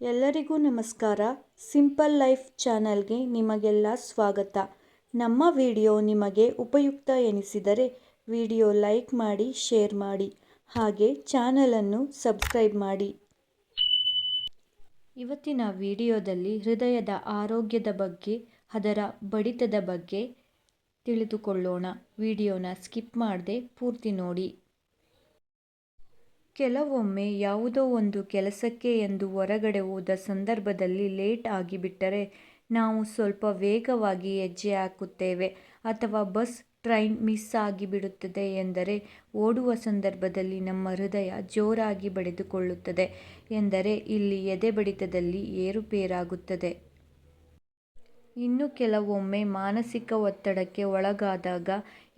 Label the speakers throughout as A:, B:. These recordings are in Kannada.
A: ಎಲ್ಲರಿಗೂ ನಮಸ್ಕಾರ. ಸಿಂಪಲ್ ಲೈಫ್ ಚಾನಲ್ಗೆ ನಿಮಗೆಲ್ಲ ಸ್ವಾಗತ. ನಮ್ಮ ವಿಡಿಯೋ ನಿಮಗೆ ಉಪಯುಕ್ತ ಎನಿಸಿದರೆ ವಿಡಿಯೋ ಲೈಕ್ ಮಾಡಿ, ಶೇರ್ ಮಾಡಿ, ಹಾಗೆ ಚಾನಲನ್ನು ಸಬ್ಸ್ಕ್ರೈಬ್ ಮಾಡಿ. ಇವತ್ತಿನ ವಿಡಿಯೋದಲ್ಲಿ ಹೃದಯದ ಆರೋಗ್ಯದ ಬಗ್ಗೆ, ಅದರ ಬಡಿತದ ಬಗ್ಗೆ ತಿಳಿದುಕೊಳ್ಳೋಣ. ವಿಡಿಯೋನ ಸ್ಕಿಪ್ ಮಾಡದೆ ಪೂರ್ತಿ ನೋಡಿ. ಕೆಲವೊಮ್ಮೆ ಯಾವುದೋ ಒಂದು ಕೆಲಸಕ್ಕೆ ಎಂದು ಹೊರಗಡೆ ಹೋದ ಸಂದರ್ಭದಲ್ಲಿ ಲೇಟ್ ಆಗಿಬಿಟ್ಟರೆ ನಾವು ಸ್ವಲ್ಪ ವೇಗವಾಗಿ ಹೆಜ್ಜೆ ಹಾಕುತ್ತೇವೆ ಅಥವಾ ಬಸ್ ಟ್ರೈನ್ ಮಿಸ್ ಆಗಿಬಿಡುತ್ತದೆ ಎಂದರೆ ಓಡುವ ಸಂದರ್ಭದಲ್ಲಿ ನಮ್ಮ ಹೃದಯ ಜೋರಾಗಿ ಬಡಿದುಕೊಳ್ಳುತ್ತದೆ ಎಂದರೆ ಇಲ್ಲಿ ಎದೆ ಬಡಿತದಲ್ಲಿ ಏರುಪೇರಾಗುತ್ತದೆ. ಇನ್ನು ಕೆಲವೊಮ್ಮೆ ಮಾನಸಿಕ ಒತ್ತಡಕ್ಕೆ ಒಳಗಾದಾಗ,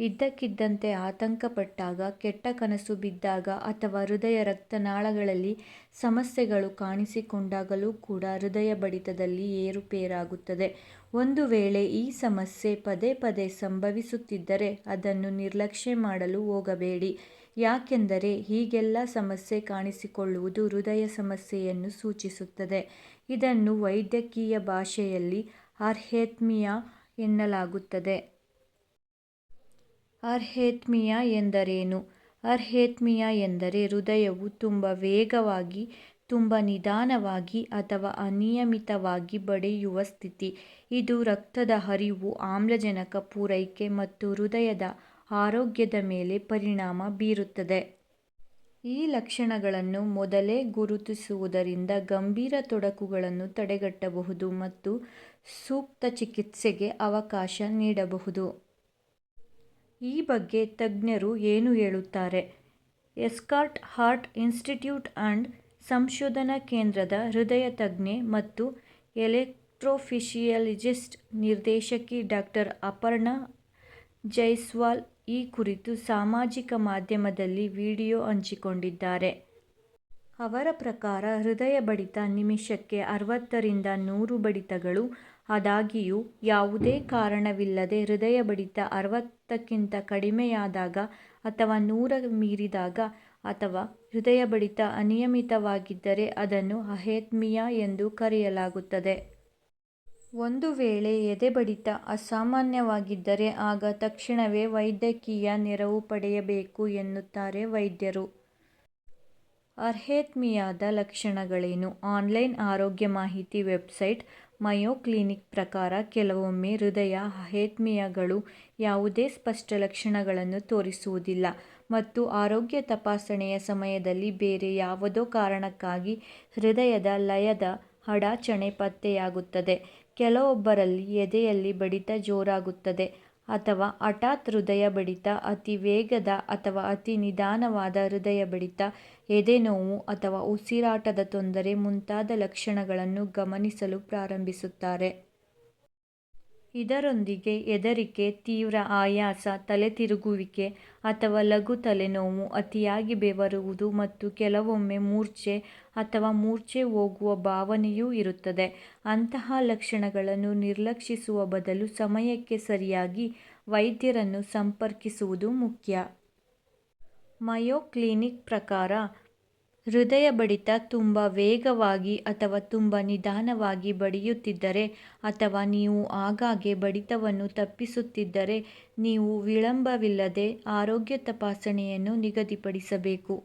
A: ಇದ್ದಕ್ಕಿದ್ದಂತೆ ಆತಂಕಪಟ್ಟಾಗ, ಕೆಟ್ಟ ಕನಸು ಬಿದ್ದಾಗ ಅಥವಾ ಹೃದಯ ರಕ್ತನಾಳಗಳಲ್ಲಿ ಸಮಸ್ಯೆಗಳು ಕಾಣಿಸಿಕೊಂಡಾಗಲೂ ಕೂಡ ಹೃದಯ ಬಡಿತದಲ್ಲಿ ಏರುಪೇರಾಗುತ್ತದೆ. ಒಂದು ವೇಳೆ ಈ ಸಮಸ್ಯೆ ಪದೇ ಪದೇ ಸಂಭವಿಸುತ್ತಿದ್ದರೆ ಅದನ್ನು ನಿರ್ಲಕ್ಷ್ಯ ಮಾಡಲು ಹೋಗಬೇಡಿ. ಯಾಕೆಂದರೆ ಹೀಗೆಲ್ಲ ಸಮಸ್ಯೆ ಕಾಣಿಸಿಕೊಳ್ಳುವುದು ಹೃದಯ ಸಮಸ್ಯೆಯನ್ನು ಸೂಚಿಸುತ್ತದೆ. ಇದನ್ನು ವೈದ್ಯಕೀಯ ಭಾಷೆಯಲ್ಲಿ ಅರ್ಹೆತ್ಮಿಯಾ ಎನ್ನಲಾಗುತ್ತದೆ. ಅರ್ಹೆತ್ಮಿಯಾ ಎಂದರೇನು? ಅರ್ಹೆತ್ಮಿಯಾ ಎಂದರೆ ಹೃದಯವು ತುಂಬ ವೇಗವಾಗಿ, ತುಂಬ ನಿಧಾನವಾಗಿ ಅಥವಾ ಅನಿಯಮಿತವಾಗಿ ಬಡಿಯುವ ಸ್ಥಿತಿ. ಇದು ರಕ್ತದ ಹರಿವು, ಆಮ್ಲಜನಕ ಪೂರೈಕೆ ಮತ್ತು ಹೃದಯದ ಆರೋಗ್ಯದ ಮೇಲೆ ಪರಿಣಾಮ ಬೀರುತ್ತದೆ. ಈ ಲಕ್ಷಣಗಳನ್ನು ಮೊದಲೇ ಗುರುತಿಸುವುದರಿಂದ ಗಂಭೀರ ತೊಡಕುಗಳನ್ನು ತಡೆಗಟ್ಟಬಹುದು ಮತ್ತು ಸೂಕ್ತ ಚಿಕಿತ್ಸೆಗೆ ಅವಕಾಶ ನೀಡಬಹುದು. ಈ ಬಗ್ಗೆ ತಜ್ಞರು ಏನು ಹೇಳುತ್ತಾರೆ? ಎಸ್ಕಾರ್ಟ್ ಹಾರ್ಟ್ ಇನ್ಸ್ಟಿಟ್ಯೂಟ್ ಆ್ಯಂಡ್ ಸಂಶೋಧನಾ ಕೇಂದ್ರದ ಹೃದಯ ತಜ್ಞೆ ಮತ್ತು ಎಲೆಕ್ಟ್ರೋಫಿಷಿಯಲಜಿಸ್ಟ್ ನಿರ್ದೇಶಕಿ ಡಾಕ್ಟರ್ ಅಪರ್ಣಾ ಜೈಸ್ವಾಲ್ ಈ ಕುರಿತು ಸಾಮಾಜಿಕ ಮಾಧ್ಯಮದಲ್ಲಿ ವಿಡಿಯೋ ಹಂಚಿಕೊಂಡಿದ್ದಾರೆ. ಅವರ ಪ್ರಕಾರ, ಹೃದಯ ಬಡಿತ ನಿಮಿಷಕ್ಕೆ ಅರವತ್ತರಿಂದ ನೂರು ಬಡಿತಗಳು. ಆದಾಗಿಯೂ, ಯಾವುದೇ ಕಾರಣವಿಲ್ಲದೆ ಹೃದಯ ಬಡಿತ ಅರವತ್ತಕ್ಕಿಂತ ಕಡಿಮೆಯಾದಾಗ ಅಥವಾ ನೂರ ಮೀರಿದಾಗ ಅಥವಾ ಹೃದಯ ಬಡಿತ ಅನಿಯಮಿತವಾಗಿದ್ದರೆ ಅದನ್ನು ಅಹೆತ್ಮಿಯಾ ಎಂದು ಕರೆಯಲಾಗುತ್ತದೆ. ಒಂದು ವೇಳೆ ಎದೆ ಬಡಿತ ಅಸಾಮಾನ್ಯವಾಗಿದ್ದರೆ ಆಗ ತಕ್ಷಣವೇ ವೈದ್ಯಕೀಯ ನೆರವು ಪಡೆಯಬೇಕು ಎನ್ನುತ್ತಾರೆ ವೈದ್ಯರು. ಅರ್ಹೆತ್ಮಿಯಾದ ಲಕ್ಷಣಗಳೇನು? ಆನ್ಲೈನ್ ಆರೋಗ್ಯ ಮಾಹಿತಿ ವೆಬ್ಸೈಟ್ ಮಯೋ ಕ್ಲಿನಿಕ್ ಪ್ರಕಾರ ಕೆಲವೊಮ್ಮೆ ಹೃದಯ ಅರ್ಹೆತ್ಮಿಯಾಗಳು ಯಾವುದೇ ಸ್ಪಷ್ಟ ಲಕ್ಷಣಗಳನ್ನು ತೋರಿಸುವುದಿಲ್ಲ ಮತ್ತು ಆರೋಗ್ಯ ತಪಾಸಣೆಯ ಸಮಯದಲ್ಲಿ ಬೇರೆ ಯಾವುದೋ ಕಾರಣಕ್ಕಾಗಿ ಹೃದಯದ ಲಯದ ಅಡಚಣೆ ಪತ್ತೆಯಾಗುತ್ತದೆ. ಕೆಲವೊಬ್ಬರಲ್ಲಿ ಎದೆಯಲ್ಲಿ ಬಡಿತ ಜೋರಾಗುತ್ತದೆ ಅಥವಾ ಹಠಾತ್ ಹೃದಯ ಬಡಿತ, ಅತಿ ವೇಗದ ಅಥವಾ ಅತಿ ನಿಧಾನವಾದ ಹೃದಯ ಬಡಿತ ಎದೆನೋವು ಅಥವಾ ಉಸಿರಾಟದ ತೊಂದರೆ ಮುಂತಾದ ಲಕ್ಷಣಗಳನ್ನು ಗಮನಿಸಲು ಪ್ರಾರಂಭಿಸುತ್ತಾರೆ. ಇದರೊಂದಿಗೆ ಹೆದರಿಕೆ, ತೀವ್ರ ಆಯಾಸ ತಲೆ ತಿರುಗುವಿಕೆ ಅಥವಾ ಲಘು ತಲೆನೋವು ಅತಿಯಾಗಿ ಬೆವರುವುದು ಮತ್ತು ಕೆಲವೊಮ್ಮೆ ಮೂರ್ಛೆ ಅಥವಾ ಮೂರ್ಛೆ ಹೋಗುವ ಭಾವನೆಯೂ ಇರುತ್ತದೆ. ಅಂತಹ ಲಕ್ಷಣಗಳನ್ನು ನಿರ್ಲಕ್ಷಿಸುವ ಬದಲು ಸಮಯಕ್ಕೆ ಸರಿಯಾಗಿ ವೈದ್ಯರನ್ನು ಸಂಪರ್ಕಿಸುವುದು ಮುಖ್ಯ. ಮಯೋ ಕ್ಲಿನಿಕ್ ಪ್ರಕಾರ ಹೃದಯ ಬಡಿತ ತುಂಬ ವೇಗವಾಗಿ ಅಥವಾ ತುಂಬ ನಿಧಾನವಾಗಿ ಬಡಿಯುತ್ತಿದ್ದರೆ ಅಥವಾ ನೀವು ಆಗಾಗ್ಗೆ ಬಡಿತವನ್ನು ತಪ್ಪಿಸುತ್ತಿದ್ದರೆ ನೀವು ವಿಳಂಬವಿಲ್ಲದೆ ಆರೋಗ್ಯ ತಪಾಸಣೆಯನ್ನು ನಿಗದಿಪಡಿಸಬೇಕು.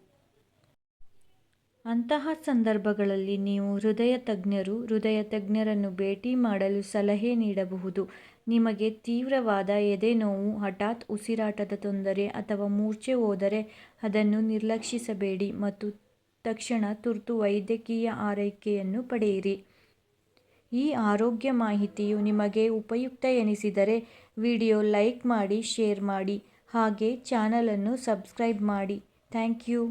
A: ಅಂತಹ ಸಂದರ್ಭಗಳಲ್ಲಿ ನೀವು ಹೃದಯ ತಜ್ಞರು, ಹೃದಯ ತಜ್ಞರನ್ನು ಭೇಟಿ ಮಾಡಲು ಸಲಹೆ ನೀಡಬಹುದು. ನಿಮಗೆ ತೀವ್ರವಾದ ಎದೆನೋವು ಹಠಾತ್ ಉಸಿರಾಟದ ತೊಂದರೆ ಅಥವಾ ಮೂರ್ಛೆ ಹೋದರೆ ಅದನ್ನು ನಿರ್ಲಕ್ಷಿಸಬೇಡಿ ಮತ್ತು ತಕ್ಷಣ ತುರ್ತು ವೈದ್ಯಕೀಯ ಆರೈಕೆಯನ್ನು ಪಡೆಯಿರಿ. ಈ ಆರೋಗ್ಯ ಮಾಹಿತಿಯು ನಿಮಗೆ ಉಪಯುಕ್ತ ಎನಿಸಿದರೆ ವಿಡಿಯೋ ಲೈಕ್ ಮಾಡಿ, ಶೇರ್ ಮಾಡಿ, ಹಾಗೆ ಚಾನಲನ್ನು ಸಬ್ಸ್ಕ್ರೈಬ್ ಮಾಡಿ. Thank you.